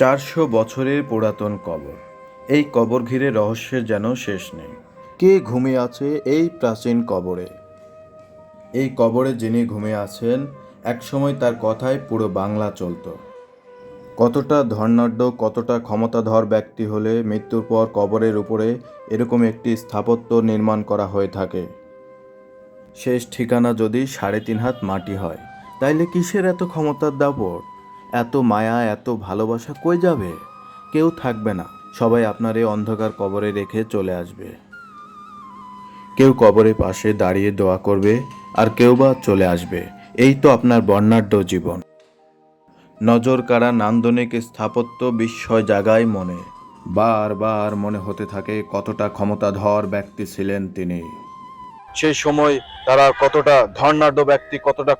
চারশো বছরের পুরাতন কবর। এই কবর ঘিরে রহস্যের যেন শেষ নেই। কে ঘুমিয়ে আছে এই প্রাচীন কবরে? এই কবরে যিনি ঘুমিয়ে আছেন, একসময় তার কথায় পুরো বাংলা চলতো। কতটা ধর্নাঢ্য, কতটা ক্ষমতাধর ব্যক্তি হলে মৃত্যুর পর কবরের উপরে এরকম একটি স্থাপত্য নির্মাণ করা হয়ে থাকে? শেষ ঠিকানা যদি সাড়ে তিন হাত মাটি হয়, তাইলে কিসের এত ক্ষমতার দাপট? এত মায়া, এত ভালোবাসা কই যাবে? কেউ থাকবে না। সবাই আপনার এই অন্ধকার কবরে রেখে চলে আসবে। কেউ কবরের পাশে দাঁড়িয়ে দোয়া করবে আর কেউ বা চলে আসবে। এই তো আপনার বর্ণাঢ্য জীবন। নজর কাড়া নান্দনিক স্থাপত্য বিস্ময় জাগায় মনে। বারবার মনে হতে থাকে কতটা ক্ষমতাধর ব্যক্তি ছিলেন তিনি। সেই সময় তারা কতটা ধর্নাঢ্য ব্যক্তি, কতটা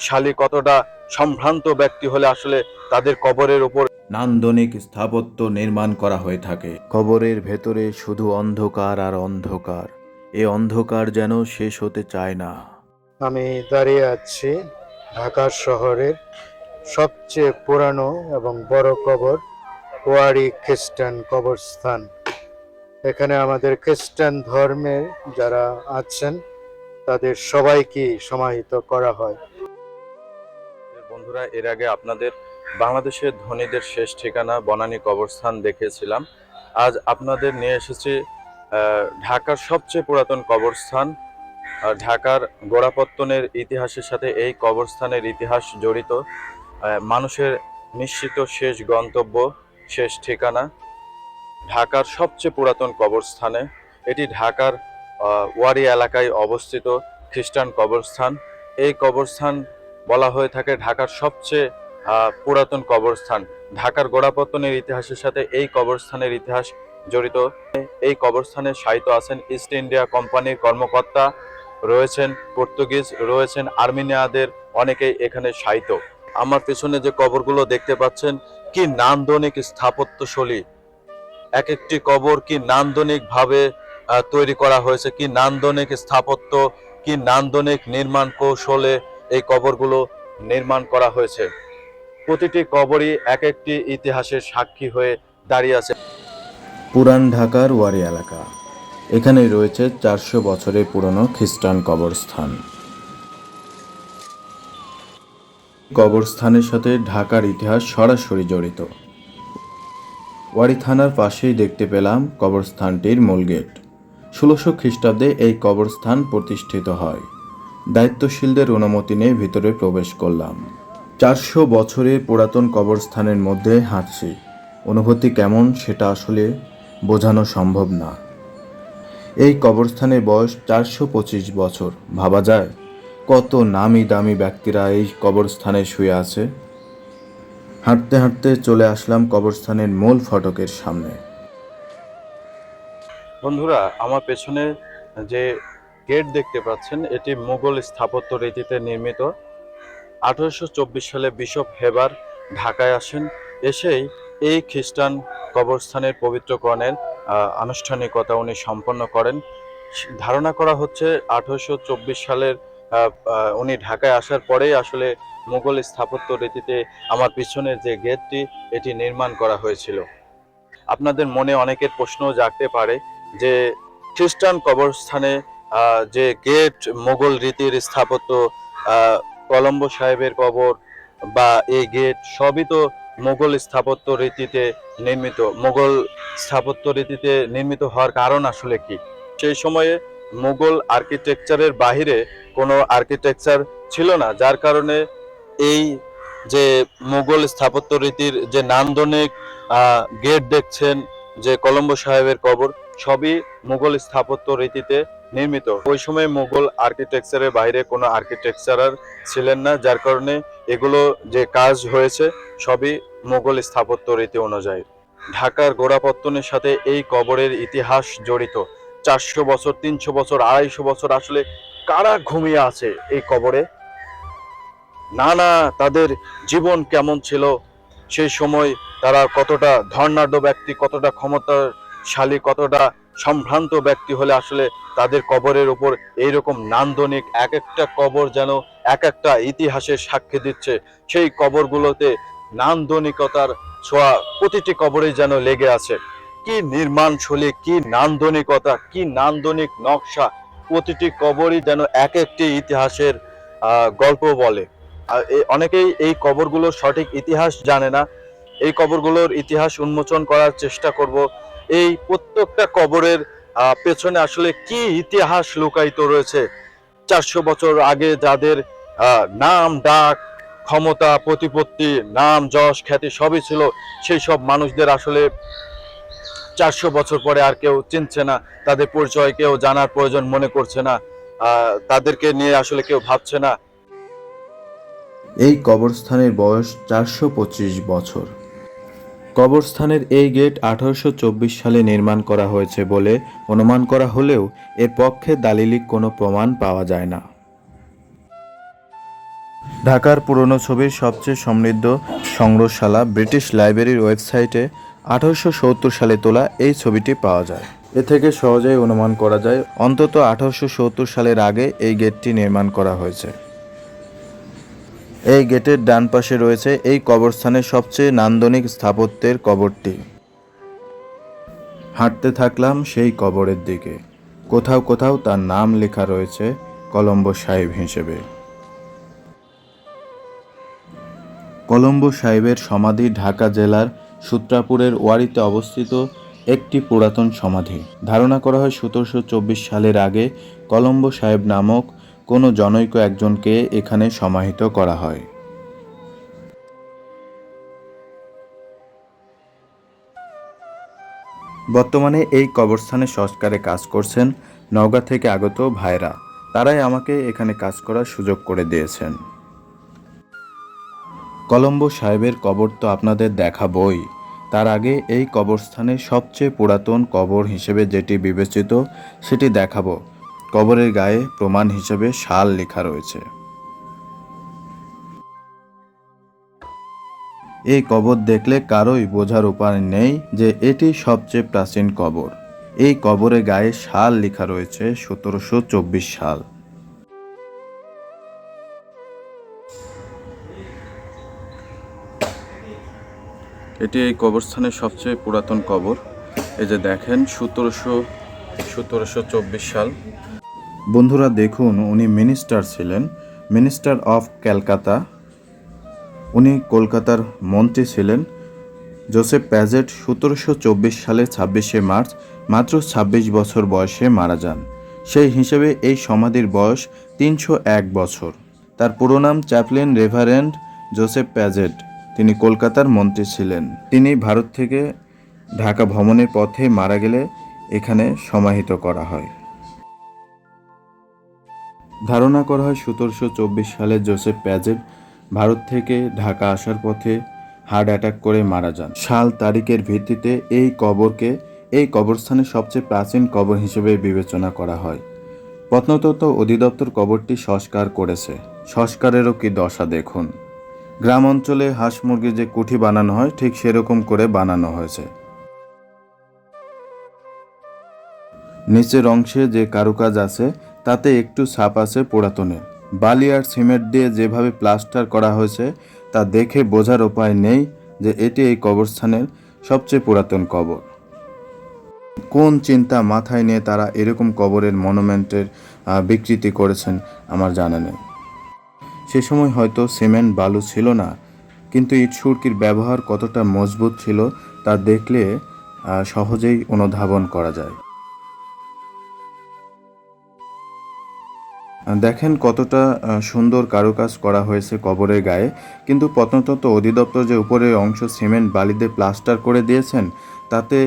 ক্ষমতাশালী কতটা সম্ভ্রান্ত ব্যক্তি হলে আসলে তাদের কবরের উপর নান্দনিক স্থাপত্য নির্মাণ করা হয়ে থাকে। কবরের ভেতরে শুধু অন্ধকার আর অন্ধকার। এ অন্ধকার যেন শেষ হতে চায় না। আমি দাঁড়িয়ে আছি ঢাকা শহরের সবচেয়ে পুরানো এবং বড় কবর ওয়ারি খ্রিস্টান কবরস্থান। এখানে আমাদের খ্রিস্টান ধর্মের যারা আছেন তাদের সবাইকে সমাহিত করা হয়। বন্ধুরা, এর আগে আপনাদের বাংলাদেশের ধনীদের শেষ ঠিকানা বনানী কবরস্থান দেখিয়েছিলাম। আজ আপনাদের নিয়ে এসেছি ঢাকার সবচেয়ে পুরাতন কবরস্থান। ঢাকার গোড়াপত্তনের ইতিহাসের সাথে এই কবরস্থানের ইতিহাস জড়িত মানুষের নিশ্চিত শেষ গন্তব্য, শেষ ঠিকানা ঢাকার সবচেয়ে পুরাতন কবরস্থানে। এটি ঢাকার ওয়ারি এলাকায় অবস্থিত খ্রিস্টান কবরস্থান। এই কবরস্থান বলা হয়ে থাকে ঢাকার সবচেয়ে পুরাতন কবরস্থান। ঢাকার গোড়াপত্তনের ইতিহাসের সাথে এই কবরস্থানের ইতিহাস জড়িত। এই কবরস্থানে শায়িত আছেন ইস্ট ইন্ডিয়া কোম্পানির কর্মকর্তা, রয়েছেন পর্তুগিজ, রয়েছেন আর্মেনিয়াদের অনেকেই এখানে শায়িত। আমার পেছনে যে কবরগুলো দেখতে পাচ্ছেন, কি নান্দনিক স্থাপত্যশৈলী। এক একটি কবর কি নান্দনিক ভাবে তৈরি করা হয়েছে, কি নান্দনিক স্থাপত্য, কি নান্দনিক নির্মাণ কৌশলে এই কবরগুলো নির্মাণ করা হয়েছে। প্রতিটি কবরই এক একটি ইতিহাসের সাক্ষী হয়ে দাঁড়িয়ে আছে। পুরান ঢাকার ওয়ারি এলাকা। এখানে রয়েছে চারশো বছরের পুরনো খ্রিস্টান কবরস্থান। কবরস্থানের সাথে ঢাকার ইতিহাস সরাসরি জড়িত। ওয়ারি থানার পাশেই দেখতে পেলাম কবরস্থানটির মূল গেট। ষোলোশো খ্রিস্টাব্দে এই কবরস্থান প্রতিষ্ঠিত হয়। দায়িত্বশীলদের অনুমতি নিয়ে ভিতরে প্রবেশ করলাম। চারশো বছরের পুরাতন কবরস্থানের মধ্যে হাঁটছি। অনুভূতি কেমন সেটা আসলে বোঝানো সম্ভব না। এই কবরস্থানের বয়স চারশো পঁচিশ বছর। ভাবা যায় কত নামি দামি ব্যক্তিরা এই কবরস্থানে শুয়ে আছে। হাঁটতে হাঁটতে চলে আসলাম কবরস্থানের মূল ফটকের সামনে। বন্ধুরা, আমার পেছনে যে গেট দেখতে পাচ্ছেন, এটি মুঘল স্থাপত্য রীতিতে নির্মিত। আঠারোশো চব্বিশ সালে বিশপ হেবার ঢাকায় আসেন, এসেই এই খ্রিস্টান কবরস্থানের পবিত্রকরণের আনুষ্ঠানিকতা উনি সম্পন্ন করেন। ধারণা করা হচ্ছে আঠারোশো চব্বিশ সালের উনি ঢাকায় আসার পরেই আসলে মুঘল স্থাপত্য রীতিতে আমার পিছনের যে গেটটি, এটি নির্মাণ করা হয়েছিল। আপনাদের মনে অনেকের প্রশ্ন জাগতে পারে যে খ্রিস্টান কবরস্থানে যে গেট মোগল রীতির স্থাপত্য কলম্বো সাহেবের কবর বা এই গেট সবই তো মোগল স্থাপত্য রীতিতে নির্মিত। মোগল স্থাপত্য রীতিতে নির্মিত হওয়ার কারণ আসলে কি? সেই সময়ে মোগল আর্কিটেকচারের বাহিরে কোনো আর্কিটেকচার ছিল না, যার কারণে এই যে মোগল স্থাপত্য রীতির যে নান্দনিক গেট দেখছেন যে কলম্বো সাহেবের কবর, সবই মুঘল স্থাপত্য রীতিতে নির্মিত। ওই সময় মুঘল আর্কিটেকচারের বাইরে কোনো আর্কিটেকচারার ছিলেন না, যার কারণে এগুলো যে কাজ হয়েছে, সবই মুঘল স্থাপত্য রীতি অনুযায়ী। ঢাকার গোড়াপত্তনের সাথে এই কবরের ইতিহাস জড়িত। চারশো বছর, তিনশো বছর, আড়াইশো বছর আসলে কারা ঘুমিয়ে আছে এই কবরে? না না, তাদের জীবন কেমন ছিল? সেই সময় তারা কতটা ধর্নাঢ্য ব্যক্তি, কতটা ক্ষমতাশালী, কতটা সম্ভ্রান্ত ব্যক্তি হলে আসলে তাদের কবরের উপর এইরকম নান্দনিক এক একটা কবর যেন এক একটা ইতিহাসের সাক্ষী দিচ্ছে। সেই কবরগুলোতে নান্দনিকতার ছোঁয়া প্রতিটি কবরেই যেন লেগে আছে। কি নির্মাণ শৈলী কি নান্দনিকতা, কি নান্দনিক নকশা প্রতিটি কবরই যেন এক একটি ইতিহাসের গল্প বলে। আর অনেকেই এই কবরগুলোর সঠিক ইতিহাস জানে না। এই কবরগুলোর ইতিহাস উন্মোচন করার চেষ্টা করব। এই প্রত্যেকটা কবরের পেছনে আসলে কি ইতিহাস লুকায়িত রয়েছে? চারশো বছর আগে যাদের নাম ডাক, ক্ষমতা, প্রতিপত্তি, নাম, যশ, খ্যাতি সবই ছিল, সেই সব মানুষদের আসলে চারশো বছর পরে আর কেউ চিনছে না, তাদের পরিচয় কেউ জানার প্রয়োজন মনে করছে না তাদেরকে নিয়ে আসলে কেউ ভাবছে না। এই কবরস্থানের বয়স চারশো পঁচিশ বছর। কবরস্থানের এই গেট আঠারোশো চব্বিশ সালে নির্মাণ করা হয়েছে বলে অনুমান করা হলেও এর পক্ষে দালিলিক কোনো প্রমাণ পাওয়া যায় না। ঢাকার পুরনো ছবির সবচেয়ে সমৃদ্ধ সংগ্রহশালা ব্রিটিশ লাইব্রেরির ওয়েবসাইটে আঠারোশো সত্তর সালে তোলা এই ছবিটি পাওয়া যায়। এ থেকে সহজেই অনুমান করা যায়, অন্তত আঠারোশো সত্তর সালের আগে এই গেটটি নির্মাণ করা হয়েছে। এই গেটের ডান পাশে রয়েছে এই কবরস্থানের সবচেয়ে নান্দনিক স্থাপত্যের কবরটি। হাঁটতে থাকলাম সেই কবরের দিকে। কোথাও কোথাও তার নাম লেখা রয়েছে কলম্বো সাহেব হিসেবে। কলম্বো সাহেবের সমাধি ঢাকা জেলার সূত্রাপুরের ওয়ারিতে অবস্থিত একটি পুরাতন সমাধি। ধারণা করা হয় সতেরোশো চব্বিশ সালের আগে কলম্বো সাহেব নামক কোনো জনৈক একজনকে এখানে সমাহিত করা হয়। বর্তমানে এই কবরস্থানে সংস্কারে কাজ করছেন নওগাঁ থেকে আগত ভাইরা। তারাই আমাকে এখানে কাজ করার সুযোগ করে দিয়েছেন। কলম্বো সাহেবের কবর তো আপনাদের দেখাবই। তার আগে এই কবরস্থানের সবচেয়ে পুরাতন কবর হিসেবে যেটি বিবেচিত, সেটি দেখাবো। কবরের গায়ে প্রমাণ হিসেবে শাল লেখা রয়েছে। এই কবর দেখলে কারোই বোঝার উপায় নেই যে এটি সবচেয়ে প্রাচীন কবর। এই কবরের গায়ে সাল লেখা রয়েছে সতেরোশো চব্বিশ সাল। এটি এই কবরস্থানের সবচেয়ে পুরাতন কবর। এই যে দেখেন, সতেরোশো সতেরোশো চব্বিশ সাল। বন্ধুরা, দেখুন, উনি মিনিস্টার ছিলেন মিনিস্টার অফ ক্যালকাতা উনি কলকাতার মন্ত্রী ছিলেন জোসেফ প্যাজেট সতেরোশো চব্বিশ সালে ছাব্বিশে মার্চ, মাত্র ছাব্বিশ বছর বয়সে মারা যান। সেই হিসেবে এই সমাধির বয়স তিনশো এক বছর। তার পুরো নাম চ্যাপলিন রেভারেন্ড জোসেফ প্যাজেট তিনি কলকাতার মন্ত্রী ছিলেন। তিনি ভারত থেকে ঢাকা ভ্রমণের পথে মারা গেলে এখানে সমাহিত করা হয়। ধারণা করা হয় সতেরোশো চব্বিশ সালে জোসেফ প্যাজেট ভারত থেকে ঢাকা আসার পথে হার্ট অ্যাটাক করে মারা যান। সাল তারিখের ভিত্তিতে এই কবরকে এই কবরস্থানের সবচেয়ে প্রাচীন কবর হিসেবে বিবেচনা করা হয়। প্রত্নতত্ত্ব অধিদপ্তর কবরটি সংস্কার করেছে। সংস্কারেরও কি দশা দেখুন। গ্রাম অঞ্চলে হাঁস মুরগির যে কুঠি বানানো হয়, ঠিক সেরকম করে বানানো হয়েছে। নিচের অংশে যে কারুকাজ আছে তাতে একটু ছাপ আছে পুরাতনের বালি আর সিমেন্ট দিয়ে যেভাবে প্লাস্টার করা হয়েছে, তা দেখে বোঝার উপায় নেই যে এটি এই কবরস্থানের সবচেয়ে পুরাতন কবর। কোন চিন্তা মাথায় নিয়ে তারা এরকম কবরের মনুমেন্টের বিকৃতি করেছেন আমার জানা নেই। সে সময় হয়তো সিমেন্ট বালু ছিল না, কিন্তু ইট সুরকির ব্যবহার কতটা মজবুত ছিল তা দেখলে সহজেই অনুধাবন করা যায়। দেখেন কতটা সুন্দর কারুকাজ করা হয়েছে কবরের গায়ে। কিন্তু প্রত্নতত্ত্ব অধিদপ্তর যে উপরের অংশ সিমেন্ট বালিতে প্লাস্টার করে দিয়েছেন, তাতে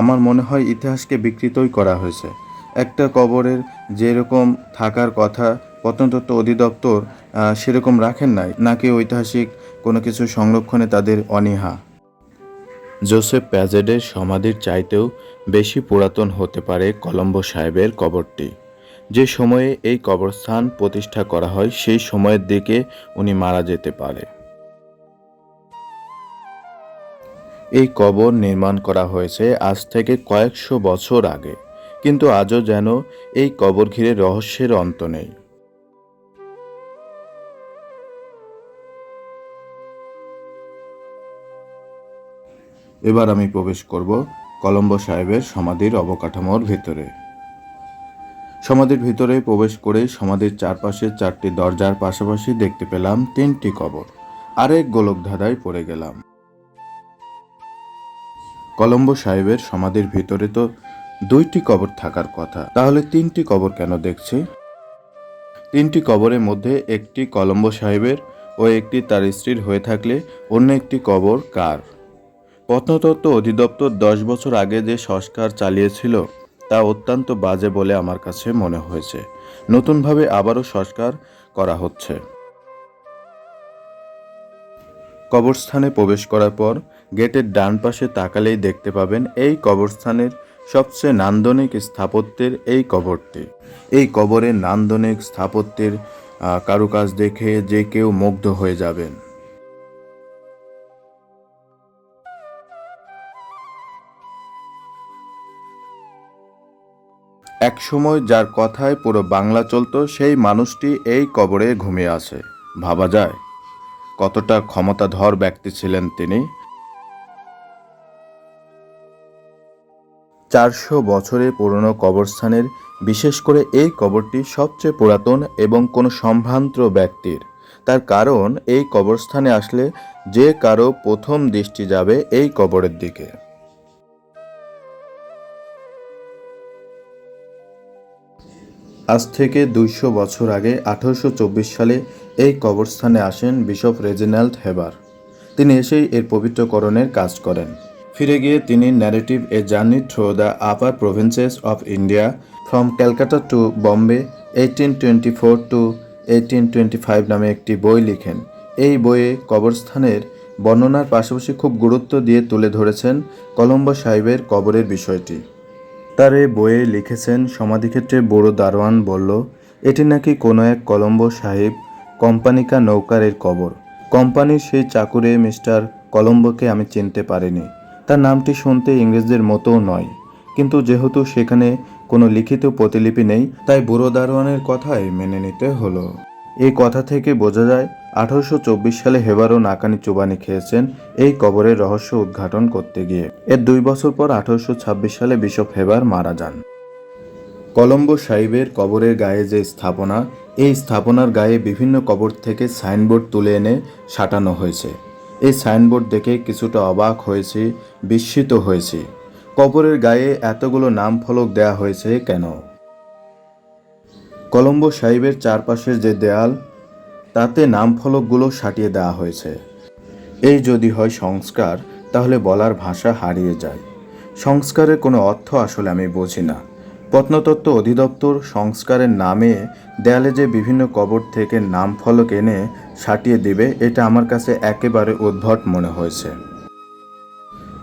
আমার মনে হয় ইতিহাসকে বিকৃতই করা হয়েছে। একটা কবরের যেরকম থাকার কথা প্রত্নতত্ত্ব অধিদপ্তর সেরকম রাখেন নাই, নাকি ঐতিহাসিক কোনো কিছু সংরক্ষণে তাদের অনীহা। জোসেফ প্যাজেডের সমাধির চাইতেও বেশি পুরাতন হতে পারে কলম্বো সাহেবের কবরটি। যে সময়ে এই কবরস্থান প্রতিষ্ঠা করা হয়, সেই সময়ের দিকে উনি মারা যেতে পারে। এই কবর নির্মাণ করা হয়েছে আজ থেকে কয়েকশো বছর আগে, কিন্তু আজও যেন এই কবর ঘিরে রহস্যের অন্ত নেই। এবার আমি প্রবেশ করব কলম্বো সাহেবের সমাধির অবকাঠামোর ভেতরে। সমাধির ভিতরে প্রবেশ করে সমাধির চারপাশে চারটি দরজার পাশাপাশি দেখতে পেলাম তিনটি কবর। আরেক গোলকধাঁধায় পড়ে গেলাম। কলম্বো সাহেবের সমাধির ভিতরে তো দুইটি কবর থাকার কথা। তাহলে তিনটি কবর কেন দেখছি? তিনটি কবরের মধ্যে একটি কলম্বো সাহেবের ও একটি তার স্ত্রীর হয়ে থাকলে অন্য একটি কবর কার? প্রত্নতত্ত্ব অধিদপ্তর দশ বছর আগে যে সংস্কার চালিয়েছিল তা অত্যন্ত বাজে বলে আমার কাছে মনে হয়েছে। নতুনভাবে আবারও সংস্কার করা হচ্ছে। কবরস্থানে প্রবেশ করার পর গেটের ডান পাশে তাকালেই দেখতে পাবেন এই কবরস্থানের সবচেয়ে নান্দনিক স্থাপত্যের এই কবরটি। এই কবরের নান্দনিক স্থাপত্যের কারুকাজ দেখে যে কেউ মুগ্ধ হয়ে যাবেন। একসময় যার কথায় পুরো বাংলা চলতো, সেই মানুষটি এই কবরে ঘুমিয়ে আছে। ভাবা যায়, কতটা ক্ষমতাধর ব্যক্তি ছিলেন তিনি। চারশো বছরের পুরনো কবরস্থানের, বিশেষ করে এই কবরটি সবচেয়ে পুরাতন এবং কোনো সম্ভ্রান্ত ব্যক্তির। তার কারণ, এই কবরস্থানে আসলে যে কারও প্রথম দৃষ্টি যাবে এই কবরের দিকে। আজ থেকে দুইশো বছর আগে আঠারোশো চব্বিশ সালে এই কবরস্থানে আসেন বিশপ রেজিনাল্ড হেবার। তিনি এসেই এর পবিত্রকরণের কাজ করেন। ফিরে গিয়ে তিনি narrative a journey through the upper provinces of India from Calcutta to Bombay eighteen twenty four to eighteen twenty five নামে একটি বই লিখেন। এই বইয়ে কবরস্থানের বর্ণনার পাশাপাশি খুব গুরুত্ব দিয়ে তুলে ধরেছেন কলম্বো সাহেবের কবরের বিষয়টি। তার এই বইয়ে লিখেছেন, সমাধিক্ষেত্রে বড় দারোয়ান বলল, এটি নাকি কোনো এক কলম্বো সাহেব কোম্পানিকা নৌকারের কবর। কোম্পানির সেই চাকুরে মিস্টার কলম্বোকে আমি চিনতে পারিনি। তার নামটি শুনতে ইংরেজদের মতোও নয়। কিন্তু যেহেতু সেখানে কোনো লিখিত প্রতিলিপি নেই, তাই বুড়ো দারোয়ানের কথাই মেনে নিতে হলো। এই কথা থেকে বোঝা যায় আঠারোশো চব্বিশ সালে হেবারও নাকানি চুবানি খেয়েছেন এই কবরের রহস্য উদ্ঘাটন করতে গিয়ে। এর দুই বছর পর আঠারোশো ছাব্বিশ সালে বিশপ হেবার মারা যান। কলম্বো সাহিবের কবরের গায়ে যে স্থাপনা, এই স্থাপনার গায়ে বিভিন্ন কবর থেকে সাইনবোর্ড তুলে এনে সাঁটানো হয়েছে। এই সাইনবোর্ড দেখে কিছুটা অবাক হয়েছি, বিস্মিত হয়েছি। কবরের গায়ে এতগুলো নাম ফলক দেয়া হয়েছে কেন? কলম্বো সাহিবের চারপাশের যে দেয়াল তাতে নাম ফলকগুলো সাটিয়ে দেওয়া হয়েছে। এই যদি হয় সংস্কার, তাহলে বলার ভাষা হারিয়ে যায়। সংস্কারের কোনো অর্থ আসলে আমি বুঝি না। প্রত্নতত্ত্ব অধিদপ্তর সংস্কারের নামে দেয়ালে যে বিভিন্ন কবর থেকে নাম ফলক এনে সাটিয়ে দিবে, এটা আমার কাছে একেবারে উদ্ভট মনে হয়েছে।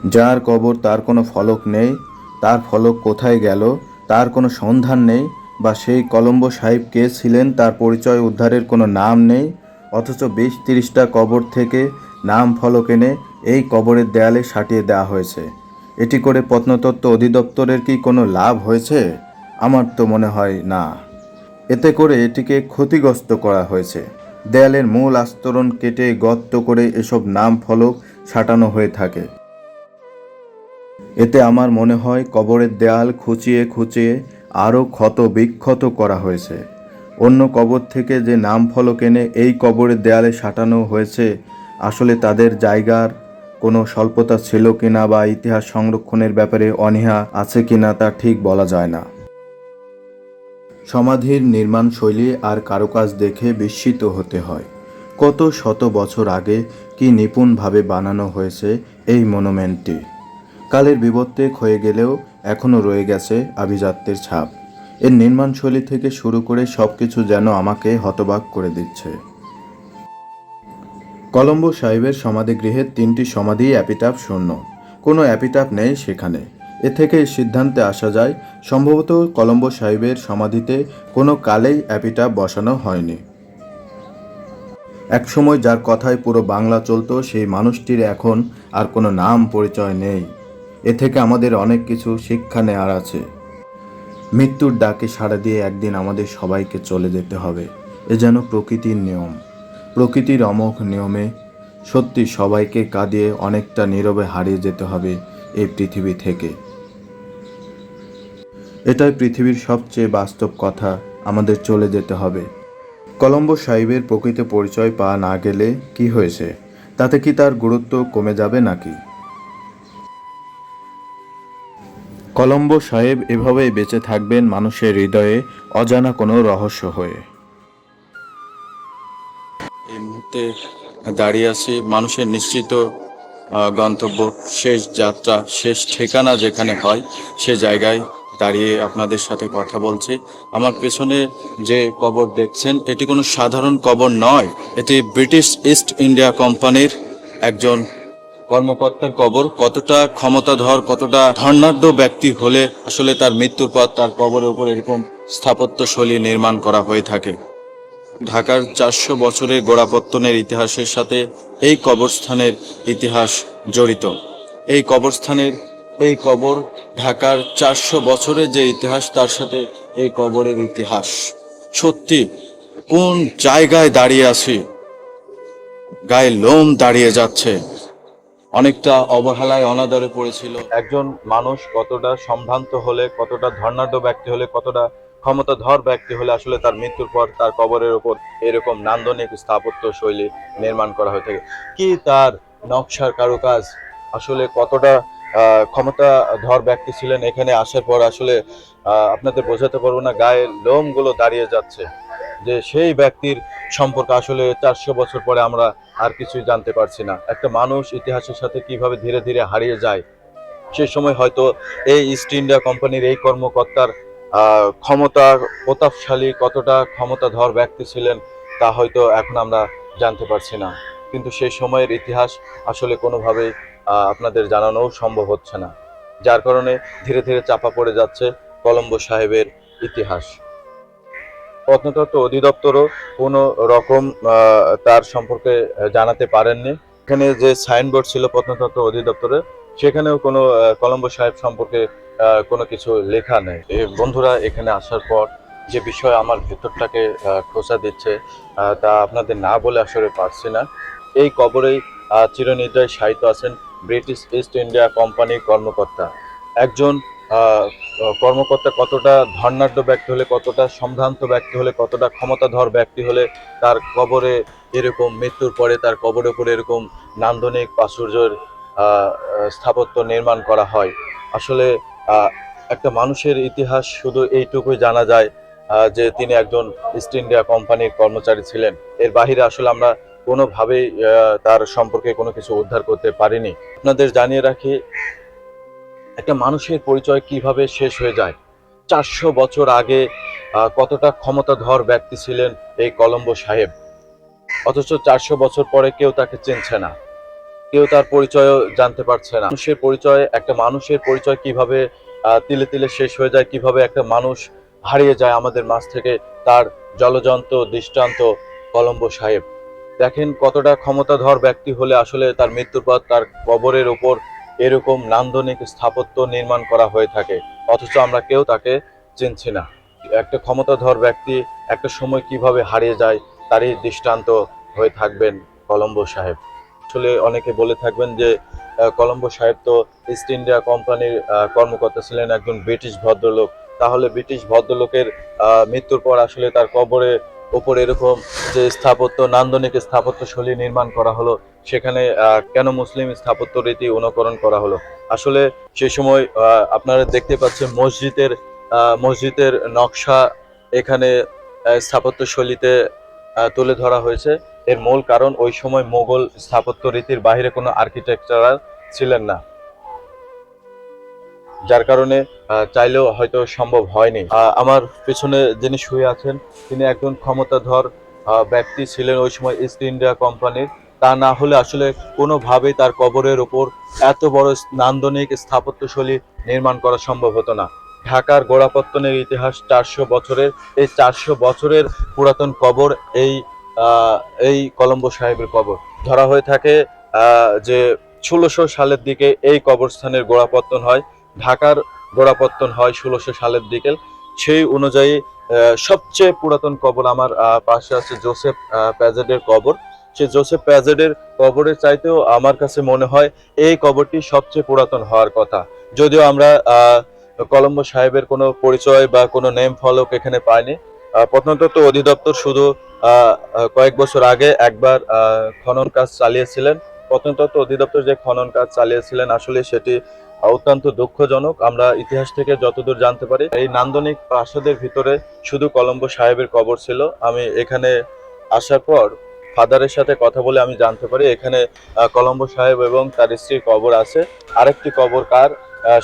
যার কবর তার কোনো ফলক নেই, তার ফলক কোথায় গেল, তার কোনো সন্ধান নেই বা সেই কলম্বো সাহেব কে ছিলেন তার পরিচয় উদ্ধারের কোনো নাম নেই, অথচ বিশ তিরিশটা কবর থেকে নাম ফলক এনে এই কবরের দেয়ালে সাটিয়ে দেওয়া হয়েছে। এটি করে প্রত্নতত্ত্ব অধিদপ্তরের কি কোনো লাভ হয়েছে? আমার তো মনে হয় না। এতে করে এটিকে ক্ষতিগ্রস্ত করা হয়েছে। দেয়ালের মূল আস্তরণ কেটে গর্ত করে এসব নাম ফলক সাটানো হয়ে থাকে। এতে আমার মনে হয় কবরের দেয়াল খুঁচিয়ে খুঁচিয়ে আরও ক্ষত বিক্ষত করা হয়েছে। অন্য কবর থেকে যে নাম ফলক এনে এই কবরের দেয়ালে সাটানো হয়েছে, আসলে তাদের জায়গার কোনো স্বল্পতা ছিল কিনা বা ইতিহাস সংরক্ষণের ব্যাপারে অনীহা আছে কিনা তা ঠিক বলা যায় না। সমাধির নির্মাণ শৈলী আর কারুকাজ দেখে বিস্মিত হতে হয়। কত শত বছর আগে কি নিপুণভাবে বানানো হয়েছে এই মনুমেন্টটি? কালের বিবর্তে ক্ষয়ে গেলেও এখনও রয়ে গেছে আভিজাত্যের ছাপ। এর নির্মাণশৈলী থেকে শুরু করে সব কিছু যেন আমাকে হতবাক করে দিচ্ছে। কলম্বো সাহেবের সমাধিগৃহের তিনটি সমাধি অ্যাপিটাপ শূন্য। কোনো অ্যাপিটাপ নেই সেখানে। এ থেকে সিদ্ধান্তে আসা যায়, সম্ভবত কলম্বো সাহেবের সমাধিতে কোনো কালেই অ্যাপিটাপ বসানো হয়নি। একসময় যার কথায় পুরো বাংলা চলতো, সেই মানুষটির এখন আর কোনো নাম পরিচয় নেই। এ থেকে আমাদের অনেক কিছু শিক্ষা নেওয়ার আছে। মৃত্যুর ডাকে সাড়া দিয়ে একদিন আমাদের সবাইকে চলে যেতে হবে। এ যেন প্রকৃতির নিয়ম। প্রকৃতির অমোঘ নিয়মে সত্যি সবাইকে কাঁদিয়ে অনেকটা নীরবে হারিয়ে যেতে হবে এই পৃথিবী থেকে। এটাই পৃথিবীর সবচেয়ে বাস্তব কথা, আমাদের চলে যেতে হবে। কলম্বো সাহেবের প্রকৃত পরিচয় পাওয়া না গেলে কি হয়েছে? তাতে কি তার গুরুত্ব কমে যাবে নাকি? কলম্বো সাহেব এভাবেই বেঁচে থাকবেন মানুষের হৃদয়ে অজানা কোনো রহস্য হয়ে। এই মুহূর্তে দাঁড়িয়ে আছি মানুষের নিশ্চিত গন্তব্য শেষ যাত্রা, শেষ ঠিকানা যেখানে হয় সে জায়গায় দাঁড়িয়ে আপনাদের সাথে কথা বলছি। আমার পেছনে যে কবর দেখছেন, এটি কোনো সাধারণ কবর নয়, এটি ব্রিটিশ ইস্ট ইন্ডিয়া কোম্পানির একজন কর্মকর্তার কবর কতটা ক্ষমতাধর, কতটা ধর্নাঢ্য ব্যক্তি হলে আসলে তার মৃত্যুর পর তার কবরের উপর এরকম স্থাপত্যশৈলী নির্মাণ করা হয়ে থাকে। ঢাকার চারশো বছরের গোড়াপত্তনের ইতিহাসের সাথে এই কবরস্থানের ইতিহাস জড়িত। এই কবরস্থানের, এই কবর ঢাকার চারশো বছরের যে ইতিহাস, তার সাথে এই কবরের ইতিহাস। সত্যি, কোন জায়গায় দাঁড়িয়ে আছি? গায়ে লোম দাঁড়িয়ে যাচ্ছে। অনেকটা অবহেলায় অনাদরে পড়েছিল। একজন মানুষ কতটা সম্ভ্রান্ত হলে, কতটা ধর্নাঢ্য ব্যক্তি হলে, কতটা ক্ষমতাধর ব্যক্তি হলে আসলে তার মৃত্যুর পর তার কবরের উপর এরকম নান্দনিক স্থাপত্য শৈলী নির্মাণ করা হয়ে থাকে। কি তার নকশার কারুকাজ? আসলে কতটা ক্ষমতাধর ব্যক্তি ছিলেন, এখানে আসার পর আসলে আপনাদের বোঝাতে পারব না, গায়ে লোমগুলো দাঁড়িয়ে যাচ্ছে। যে সেই ব্যক্তির সম্পর্কে আসলে চারশো বছর পরে আমরা আর কিছুই জানতে পারছি না। একটা মানুষ ইতিহাসের সাথে কীভাবে ধীরে ধীরে হারিয়ে যায়, সে সময় হয়তো এই ইস্ট ইন্ডিয়া কোম্পানির এই কর্মকর্তার ক্ষমতা, প্রতাপশালী কতটা ক্ষমতাধর ব্যক্তি ছিলেন, তা হয়তো এখন আমরা জানতে পারছি না। কিন্তু সেই সময়ের ইতিহাস আসলে কোনোভাবেই আপনাদের জানানোও সম্ভব হচ্ছে না। যার কারণে ধীরে ধীরে চাপা পড়ে যাচ্ছে কলম্বো সাহেবের ইতিহাস। প্রত্নতত্ত্ব অধিদপ্তরও কোনো রকম তার সম্পর্কে জানাতে পারেননি। এখানে যে সাইনবোর্ড ছিল প্রত্নতত্ত্ব অধিদপ্তরে, সেখানেও কোনো কলম্বো সাহেব সম্পর্কে কোনো কিছু লেখা নেই। বন্ধুরা, এখানে আসার পর যে বিষয় আমার ভেতরটাকে খোঁচা দিচ্ছে তা আপনাদের না বলে আসলে পারছি না। এই কবরেই চিরনিদ্রায় শায়িত আছেন ব্রিটিশ ইস্ট ইন্ডিয়া কোম্পানির কর্মকর্তা। একজন কর্মকর্তা কতটা ধর্নাঢ্য ব্যক্তি হলে কতটা সম্ভ্রান্ত ব্যক্তি হলে কতটা ক্ষমতাধর ব্যক্তি হলে তার কবরে এরকম মৃত্যুর পরে তার কবরের উপরে এরকম নান্দনিক আহ, স্থাপত্য নির্মাণ করা হয়। আসলে একটা মানুষের ইতিহাস শুধু এইটুকুই জানা যায় যে তিনি একজন ইস্ট ইন্ডিয়া কোম্পানির কর্মচারী ছিলেন। এর বাহিরে আসলে আমরা কোনোভাবেই তার সম্পর্কে কোনো কিছু উদ্ধার করতে পারিনি। আপনাদের জানিয়ে রাখি, একটা মানুষের পরিচয় কীভাবে শেষ হয়ে যায়? চারশো বছর আগে কতটা ক্ষমতাধর ব্যক্তি ছিলেন এই কলম্বো সাহেব? অথচ চারশো বছর পরে কেউ তাকে চিনছে না। কেউ তার পরিচয়ও জানতে পারছে না। মানুষের পরিচয়, একটা মানুষের পরিচয় কীভাবে তিলে তিলে শেষ হয়ে যায়, কীভাবে একটা মানুষ হারিয়ে যায় আমাদের মাছ থেকে, তার জলযন্ত্র দৃষ্টান্ত কলম্বো সাহেব। দেখেন কতটা ক্ষমতাধর ব্যক্তি হলে আসলে তার মৃত্যুর পর তার কবরের ওপর এরকম নান্দনিক স্থাপত্য নির্মাণ করা হয়ে থাকে। অথচ আমরা কেউ তাকে চিনছি না। একটা ক্ষমতাধর ব্যক্তি একটা সময় কীভাবে হারিয়ে যায় তারই দৃষ্টান্ত হয়ে থাকবেন কলম্বো সাহেব। আসলে অনেকে বলে থাকবেন যে কলম্বো সাহেব তো ইস্ট ইন্ডিয়া কোম্পানির কর্মকর্তা ছিলেন একজন ব্রিটিশ ভদ্রলোক। তাহলে ব্রিটিশ ভদ্রলোকের মৃত্যুর পর আসলে তার কবরে উপর এরকম যে স্থাপত্য, নান্দনিক স্থাপত্য শৈলী নির্মাণ করা হলো, সেখানে কেন মুসলিম স্থাপত্য রীতি অনুকরণ করা হলো? আসলে সেই সময় আপনারা দেখতে পাচ্ছেন মসজিদের মসজিদের নকশা এখানে স্থাপত্য শৈলীতে তুলে ধরা হয়েছে। এর মূল কারণ ওই সময় মোগল স্থাপত্য রীতির বাইরে কোনো আর্কিটেকচারাল ছিলেন না। যার কারণে চাইলেও হয়তো সম্ভব হয়নি। আমার পেছনে যিনি শুয়ে আছেন, তিনি একজন ক্ষমতাধর ব্যক্তি ছিলেন ওই সময় ইস্ট ইন্ডিয়া কোম্পানির তা না হলে আসলে কোনোভাবেই তার কবরের ওপর এত বড় নান্দনিক স্থাপত্যশৈলী নির্মাণ করা সম্ভব হতো না। ঢাকার গোড়াপত্তনের ইতিহাস চারশো বছরের, এই চারশো বছরের পুরাতন কবর এই এই কলম্বো সাহেবের কবর। ধরা হয়ে থাকে যে ষোলোশো সালের দিকে এই কবরস্থানের গোড়াপত্তন হয়। ঢাকার গোড়াপত্তন হয় ষোলোশো সালের দিকে। সেই অনুযায়ী সবচেয়ে পুরাতন কবর আমার পাশে আছে জোসেফ প্যাজেডের কবর। সে জোসেফ প্যাজেডের কবরের চাইতেও আমার কাছে মনে হয় এই কবরটি সবচেয়ে পুরাতন হওয়ার কথা। যদিও আমরা কলম্বো সাহেবের কোনো পরিচয় বা কোনো নেম ফলক এখানে পাইনি। প্রত্নতত্ত্ব অধিদপ্তর শুধু কয়েক বছর আগে একবার খনন কাজ চালিয়েছিলেন। প্রত্নতত্ত্ব অধিদপ্তর যে খনন কাজ চালিয়েছিলেন, আসলে সেটি অত্যন্ত দুঃখজনক। আমরা ইতিহাস থেকে যতদূর জানতে পারি, এই নান্দনিক প্রাসাদের ভিতরে শুধু কলম্বো সাহেবের কবর ছিল। আমি এখানে আসার পর ফাদারের সাথে কথা বলে আমি জানতে পারি, এখানে কলম্বো সাহেব এবং তার স্ত্রীর কবর আছে। আরেকটি কবর কার?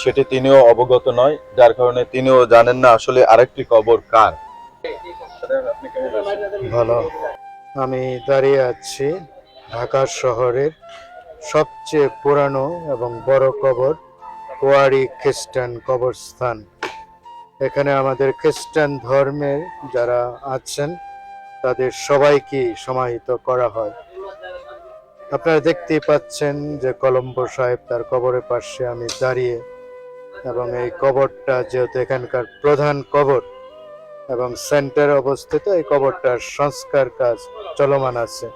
সেটি তিনিও অবগত নয়, যার কারণে তিনিও জানেন না আসলে আরেকটি কবর কার। ভালো। আমি দাঁড়িয়ে আছি ঢাকা শহরের সবচেয়ে পুরানো এবং বড় কবর ওয়ারি খ্রিস্টান কবরস্থান। এখানে আমাদের খ্রিস্টান ধর্মের যারা আছেন, তাদের সবাইকে সমাহিত করা হয়। আপনারা দেখতেই পাচ্ছেন যে কলম্বো সাহেব তার কবরের পাশে আমি দাঁড়িয়ে, এবং এই কবরটা যেহেতু এখানকার প্রধান কবর, এবং সেন্টারে অবস্থিত, এই কবরটার সংস্কার কাজ চলমান আছে।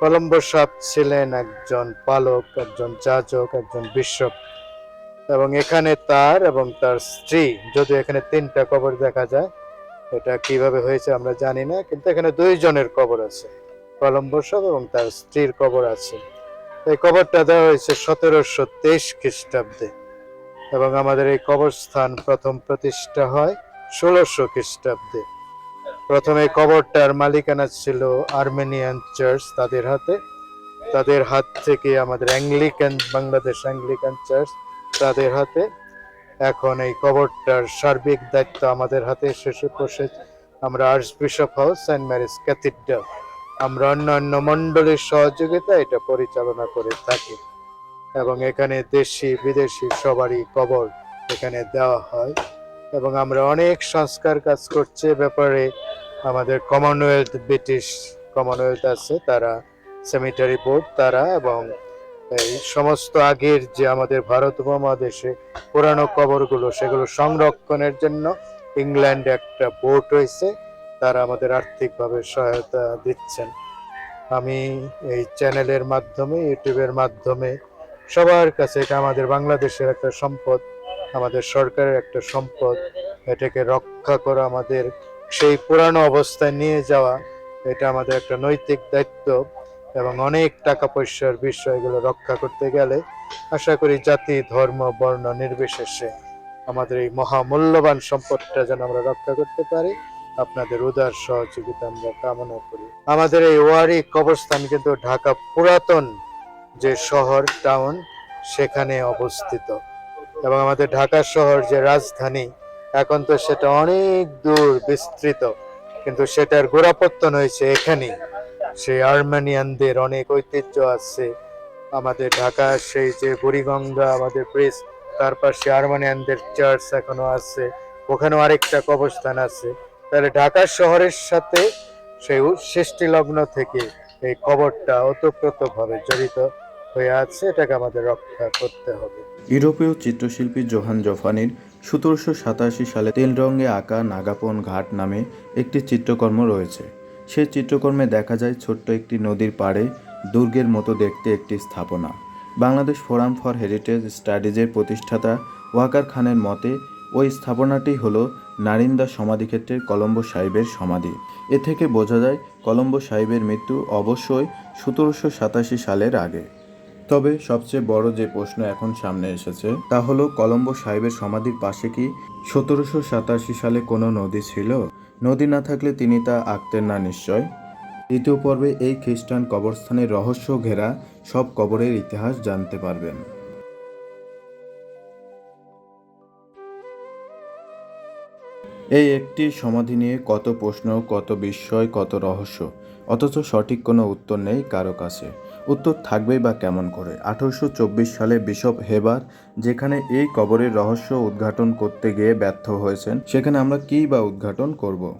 কলম্বো সাহেব ছিলেন একজন পালক, একজন যাজক, একজন বিশপ। এবং এখানে তার এবং তার স্ত্রী যদি এখানে তিনটা কবর দেখা যায়, এটা কীভাবে হয়েছে আমরা জানি না, কিন্তু এখানে দুইজনের কবর আছে, কলম্বো সাপ এবং তার স্ত্রীর কবর আছে। এই কবরটা দেওয়া হয়েছে সতেরোশো তেইশ খ্রিস্টাব্দে এবং আমাদের এই কবরস্থান প্রথম প্রতিষ্ঠা হয় ষোলোশো খ্রিস্টাব্দে। প্রথমে কবরটার মালিকানা ছিল আর্মেনিয়ান চার্চ তাদের হাতে। তাদের হাত থেকে আমাদের অ্যাংলিকান, বাংলাদেশ অ্যাংলিকান চার্চ তাদের হাতে। এখন এই কবরটার সার্বিক দায়িত্ব আমাদের হাতে শেষে বসে। আমরা archbishop house, saint Mary's cathedral. আমরা অন্যান্য মণ্ডলীর সহযোগিতা এটা পরিচালনা করে থাকি। এবং এখানে দেশি, বিদেশি সবারই কবর এখানে দেওয়া হয়। এবং আমরা অনেক সংস্কার কাজ করছে ব্যাপারে। আমাদের কমনওয়েলথ ব্রিটিশ কমনওয়েলথ আছে, তারা সেমিটারি বোর্ড তারা এবং এই সমস্ত আগের যে আমাদের ভারত মহাদেশে পুরানো কবরগুলো, সেগুলো সংরক্ষণের জন্য ইংল্যান্ডে একটা বোর্ড রয়েছে। তারা আমাদের আর্থিকভাবে সহায়তা দিচ্ছেন। আমি এই চ্যানেলের মাধ্যমে, ইউটিউবের মাধ্যমে সবার কাছে এটা আমাদের বাংলাদেশের একটা সম্পদ, আমাদের সরকারের একটা সম্পদ, এটাকে রক্ষা করা, আমাদের সেই পুরানো অবস্থায় নিয়ে যাওয়া, এটা আমাদের একটা নৈতিক দায়িত্ব। এবং অনেক টাকা পয়সার বিষয় এগুলো রক্ষা করতে গেলে আশা করি জাতি, ধর্ম, বর্ণ নির্বিশেষে আমাদের এই মহামূল্যবান সম্পদটা যেন আমরা রক্ষা করতে পারি। আপনাদের উদার সহযোগিতা আমরা কামনা করি। আমাদের এই ওয়ারি কবরস্থান কিন্তু ঢাকা পুরাতন যে শহর, টাউন, সেখানে অবস্থিত। এবং আমাদের ঢাকা শহর যে রাজধানী, এখন তো সেটা অনেক দূর বিস্তৃত। কিন্তু সেটার গোড়াপত্তন হয়েছে এখানেই। সেই আর্মেনিয়ানদের অনেক ঐতিহ্য আছে। আমাদের ঢাকা সেই যে বুড়িগঙ্গা, আমাদের ব্রিজ, তার পাশে আর্মেনিয়ানদের চার্চ এখনও আছে। ওখানেও আরেকটা কবরস্থান আছে। তাহলে ঢাকা শহরের সাথে সেই সৃষ্টি লগ্ন থেকে এই কবরটা ওতপ্রোতভাবে জড়িত হয়ে আছে। এটাকে আমাদের রক্ষা করতে হবে। ইউরোপীয় চিত্রশিল্পী জোহান জফানির সতেরোশো সাতাশি সালে তেল রঙে আঁকা নাগাপন ঘাট নামে একটি চিত্রকর্ম রয়েছে। সেই চিত্রকর্মে দেখা যায় ছোট্ট একটি নদীর পাড়ে দুর্গের মতো দেখতে একটি স্থাপনা। বাংলাদেশ ফোরাম ফর হেরিটেজ স্টাডিজের প্রতিষ্ঠাতা ওয়াকার খানের মতে, ওই স্থাপনাটি হল নারিন্দা সমাধিক্ষেত্রের কলম্বো সাহেবের সমাধি। এ থেকে বোঝা যায় কলম্বো সাহেবের মৃত্যু অবশ্যই সতেরোশো সাতাশি সালের আগে। তবে সবচেয়ে বড় যে প্রশ্ন এখন সামনে এসেছে, তা হলো কলম্বো সাহেবের সমাধির পাশে কি সতেরোশো সাতাশি সালে কোনো নদী ছিল? নদী না থাকলে তিনি তা আঁকতেন না নিশ্চয়। দ্বিতীয় পর্বে এই খ্রিস্টান কবরস্থানের রহস্য ঘেরা সব কবরের ইতিহাস জানতে পারবেন। এই একটি সমাধি নিয়ে কত প্রশ্ন, কত বিস্ময়, কত রহস্য, অথচ সঠিক কোনো উত্তর নেই কারও কাছে। উত্তর থাকবেই বা কেমন করে। আঠারোশো চব্বিশ সালে বিশপ হেবার, যেখানে এই কবরের রহস্য উদ্ঘাটন করতে গিয়ে ব্যর্থ হয়েছেন, সেখানে আমরা কী বা উদ্ঘাটন করব?